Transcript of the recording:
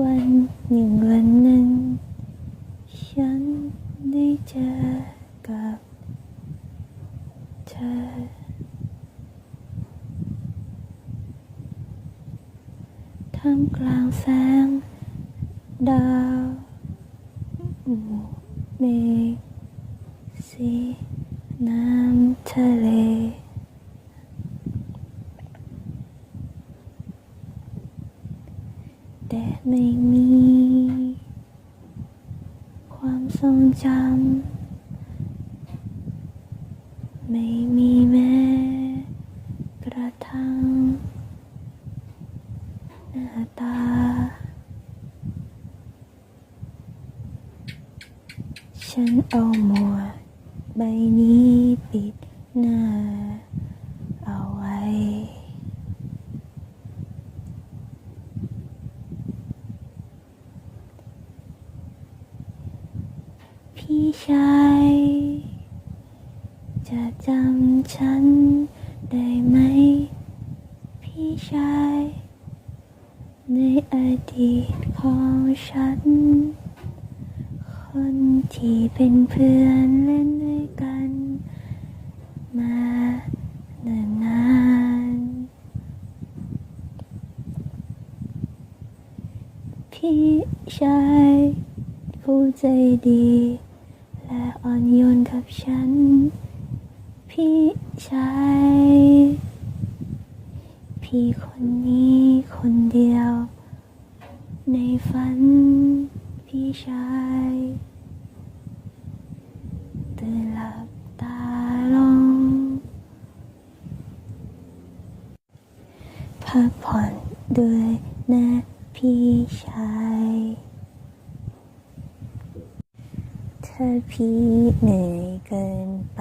วันหนึ่งวันนึ่งฉันได้เจอกับเธอ ท่ามกลางแสงดาวหมู่เมฆสีน้ำทะเล แต่ไม่มี ความทรงจำไม่มีแม้กระทั่งหน้าตา ฉันเอาหมวกใบนี้ปิดหน้าเอาไว้ พี่ชายจะจำฉันได้ไหม พี่ชาย ในอดีตของฉัน คนที่เป็นเพื่อนเล่นด้วยกัน มาเนิ่นนานพี่ชาย ผู้ใจดี และอ่อนโยนกับฉัน พี่ชาย พี่คนนี้คนเดียว ในฝัน พี่ชายตื่นหลับตาลง พักผ่อนด้วยนะพี่ชาย ถ้าพี่เหนื่อยเกินไป